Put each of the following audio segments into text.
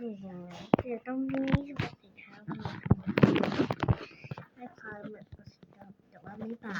อยู่ย่างไรเธต้องมีสุขสินค้าให้ความเหมือนกับแต่ว่าไม่ป่า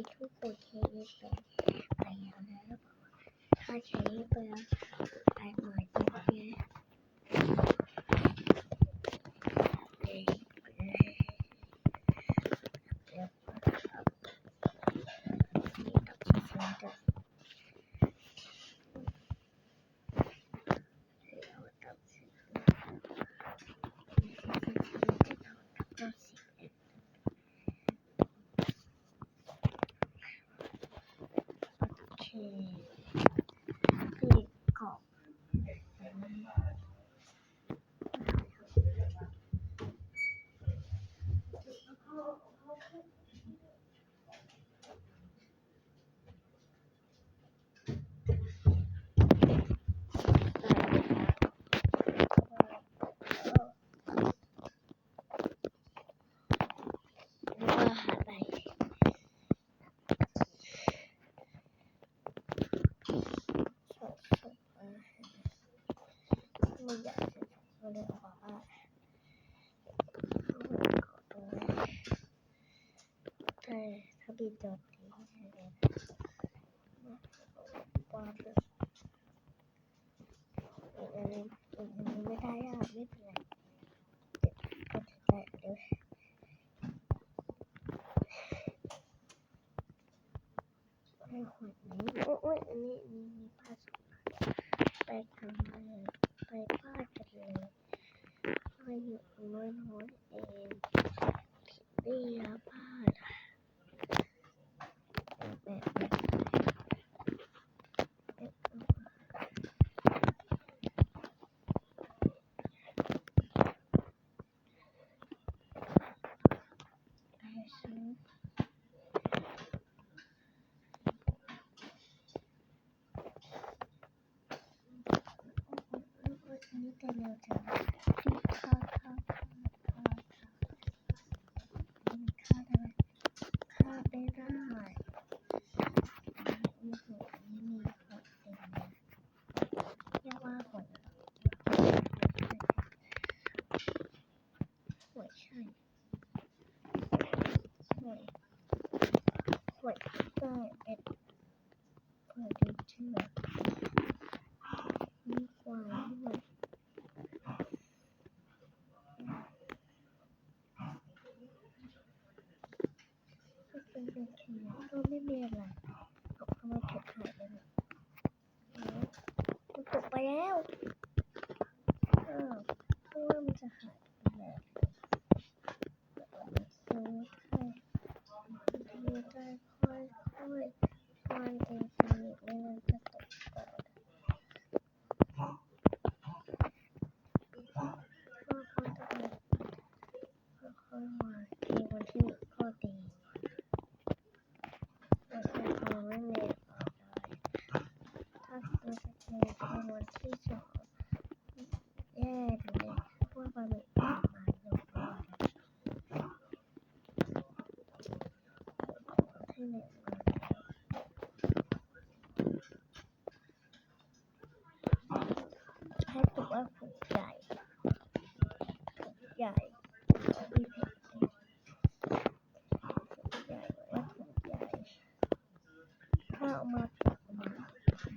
çok okey bir bayanım. Her şeyi bayan. 嗯。video, please. ไม่ได้อะไม่เป็นไรกดแตะเลยให้ขวดนี้โอ้ยอันนี้อันนี้ 你都没有见。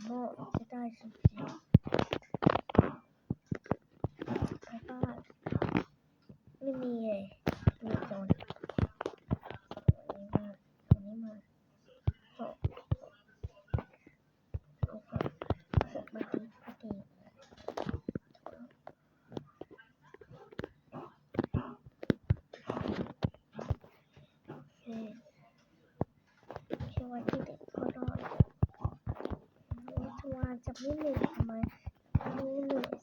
Well, it's a dice. yapayım mı? Ama bilmiyorum.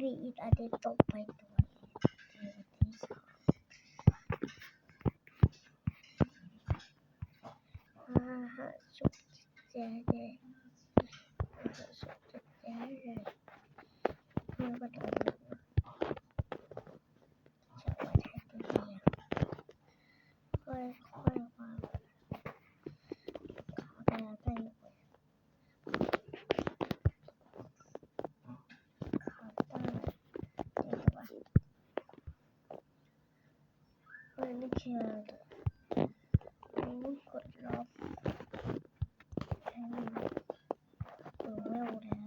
bir adet top geldi. Bu fotoğraf. Böyle oraya.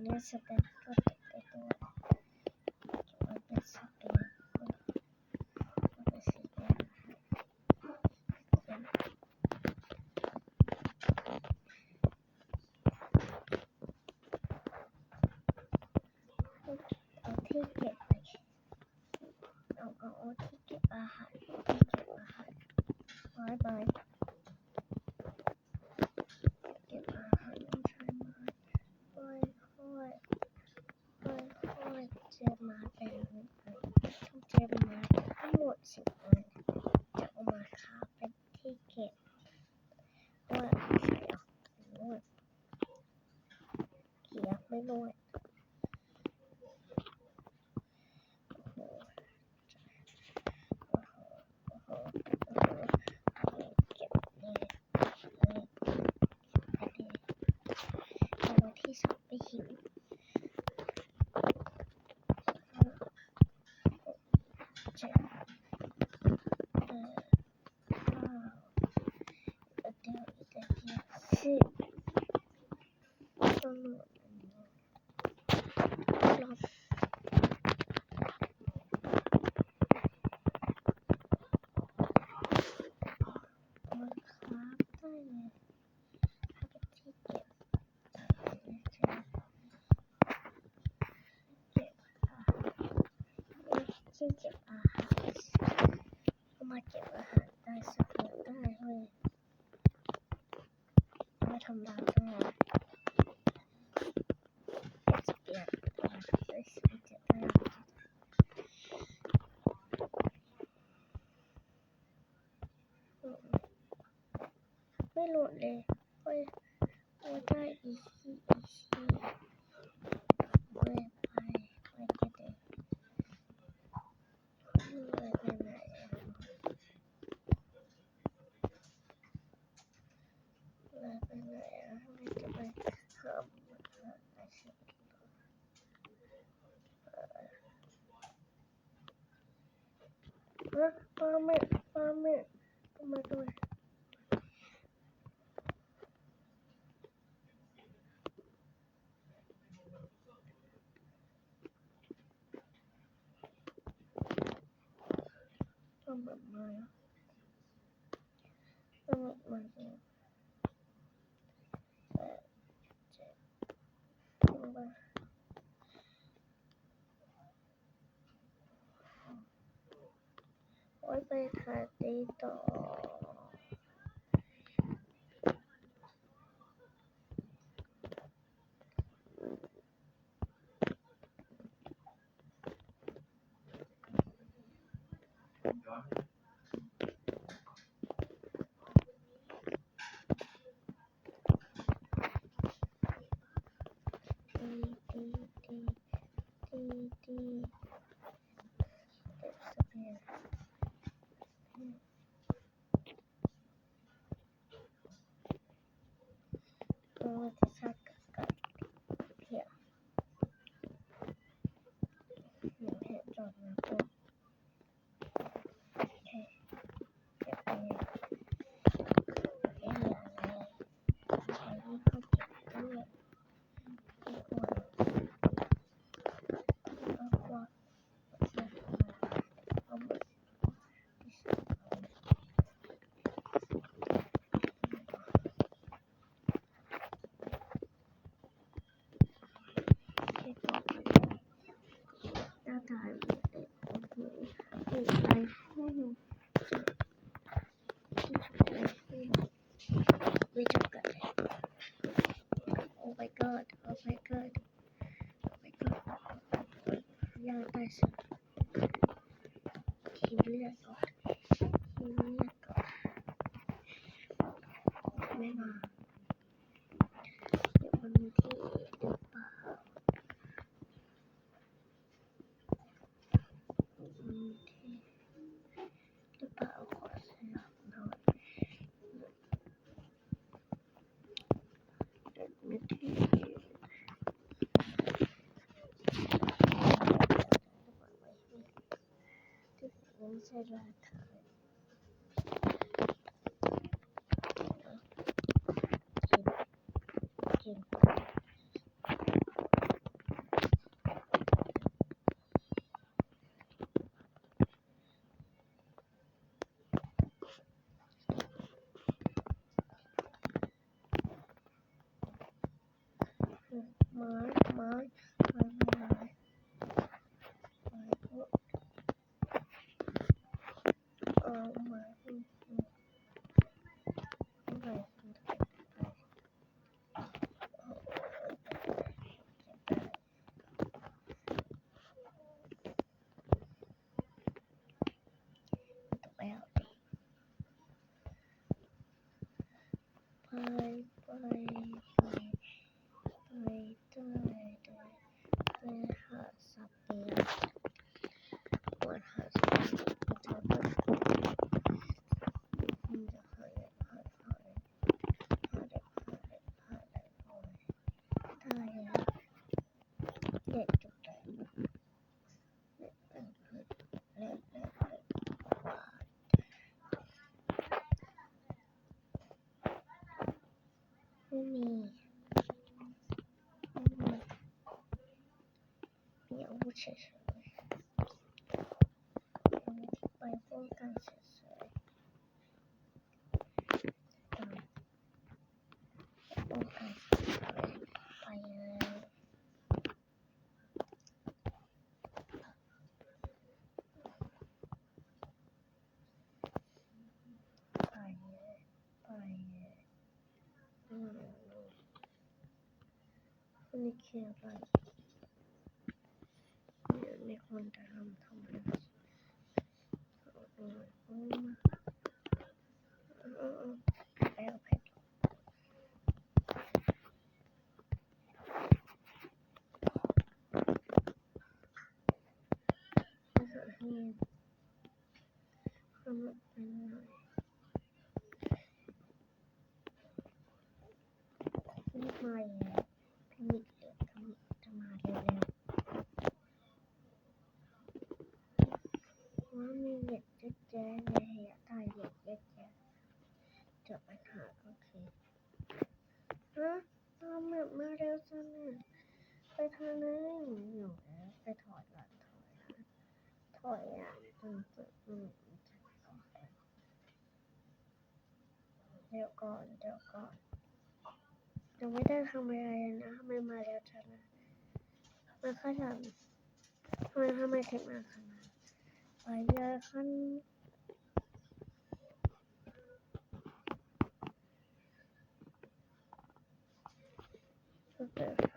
Neyse ben ายไเจอมาแต่ไม่ไปต้องเจอมาทั้งหมดสิบอันจะเอามาค้าเป็นที่เก็บว่าใช่หรอเขียไม่รู้ 谢谢。 ไม่หลุดเลยโอ้ยโอ้ยได้อีกที่อีกที่โอ้ยไปไปกันเลยไปกันไหนไปกันไหนอ่ะไม่จะไปทำอาชีพเออไม่ 我被他逮到。arkadaşlar. Teşekkürler. xe. Bye bye. şey. Thank you. มาแล้วทำอีกทำทำมาเร็วๆว่ามีเด็กจะแจ้ง ทำอะไรนะทำไมมาแล้วจังนะทำไมาจังทำไมทำไมถึงมาขนาดไปเยอะขั้นโอเค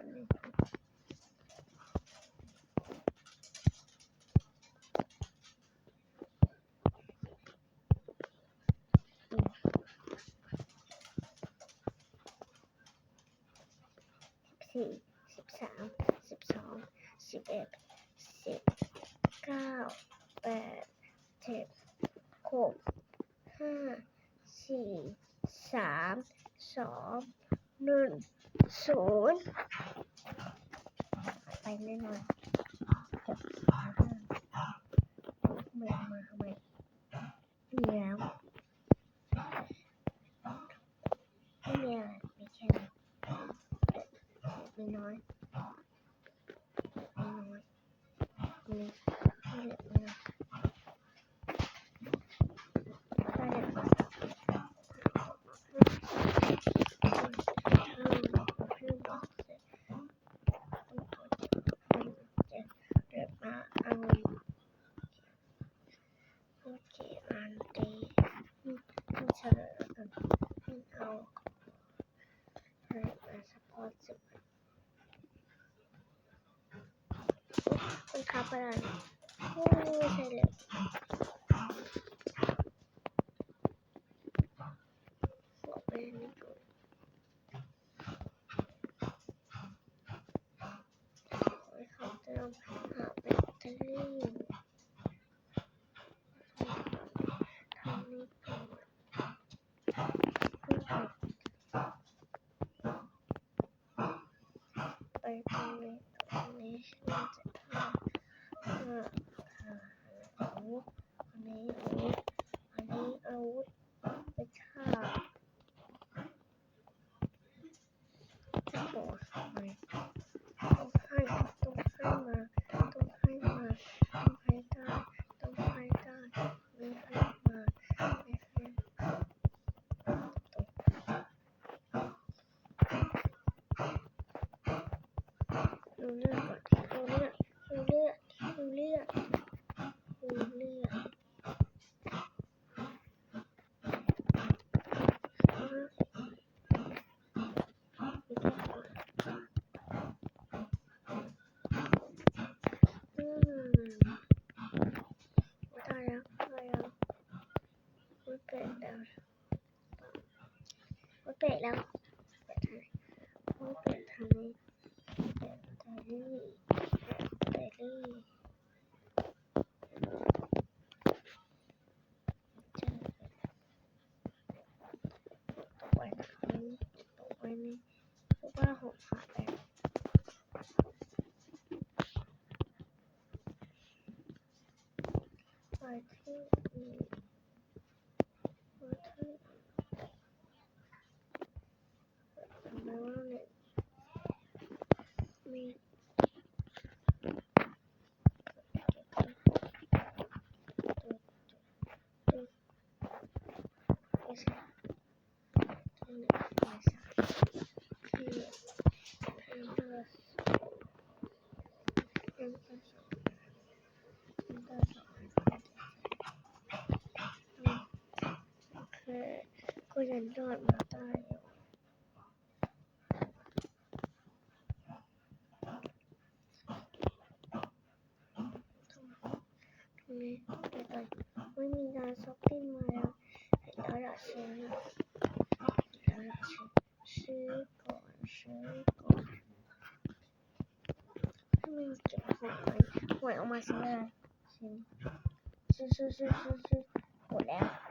什么าไว้ kapanan. Şöyle. Thank you. 对了。Parti görebiliyorum hatta. Buradan oyundan sokayım mı ya? Arasını. Arasını. Şıkor, şıkor. Hemen çok kolay. Koyamazsın ha. Şimdi. Şu şu şu şu şu. Kolay.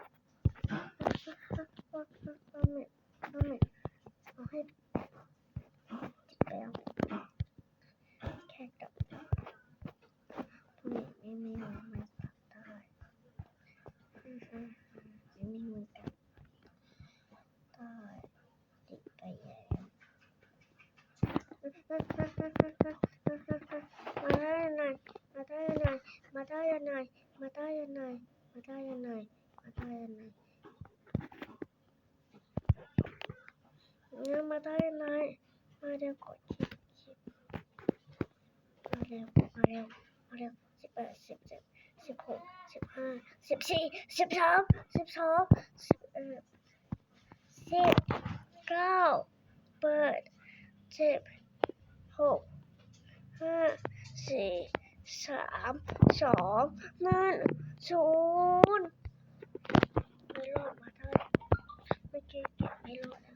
งั้นมาได้นายมาเร็วกดคิดคิดมาเร็วมาเร็วมาเร็วสิบแปดสิบเจ็ดสิบหกสิบห้าสิบสี่สิบสองสิบสองสิบเอ็ดสิบเก้าเปิดสิบหกห้าสี่สามสองหนึ่งศูนย์ไม่รอดมาได้ไม่เก่งไม่รอด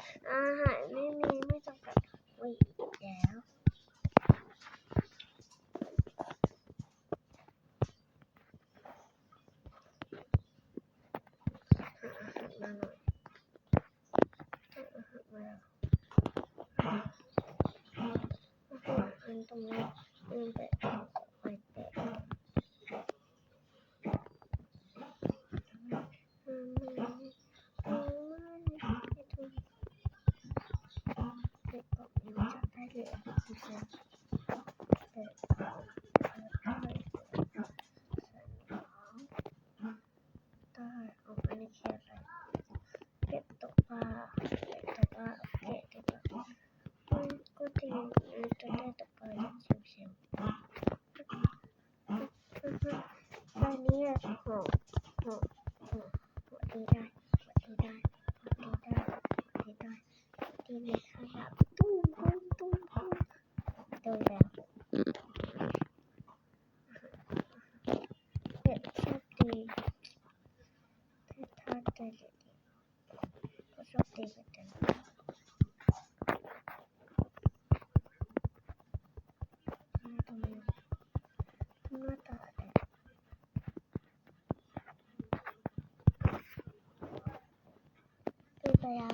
ยา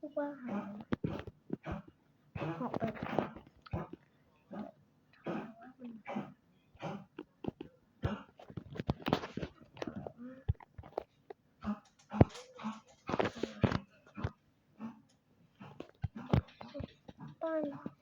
ลูกว่าหาหอบไปบ้าน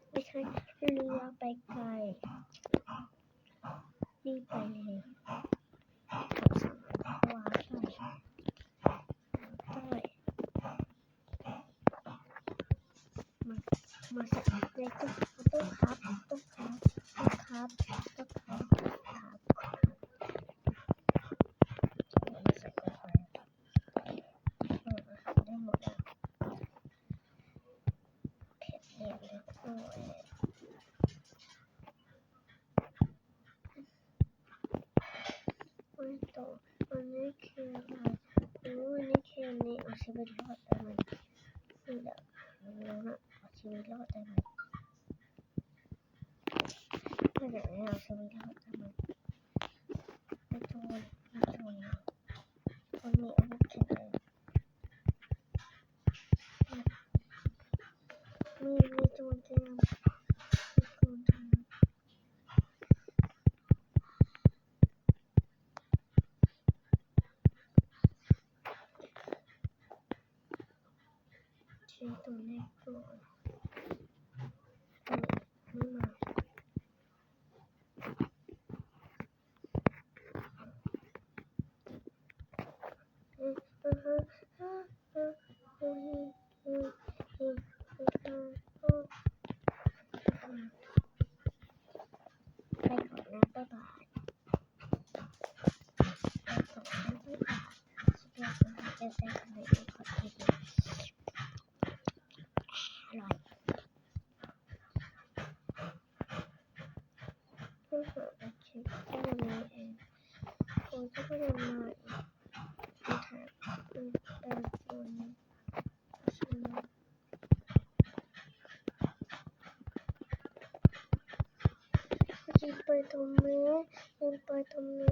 ne kirler. Bu ne kirli. Aşağı bir hava demek. Şöyle. Açabiliyor demek. can follow me and consider my time with everyone. Ipay tome, ipay tome,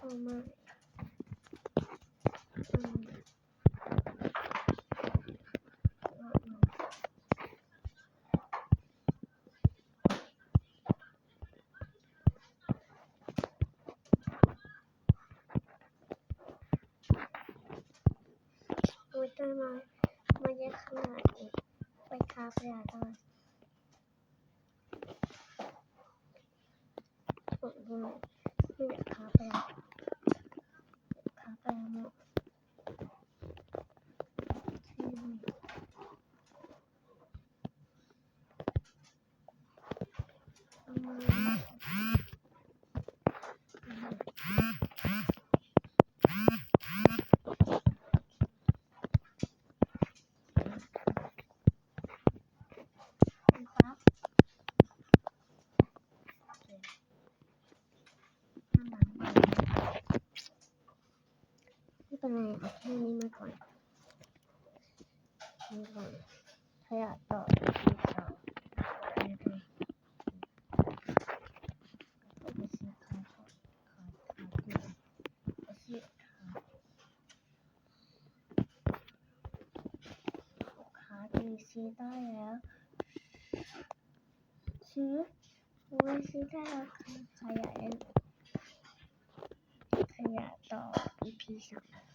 tome. ขนาดนี้ไปคาเฟ่ได้ 嗯我们现在要去看牙医看牙到了一上。小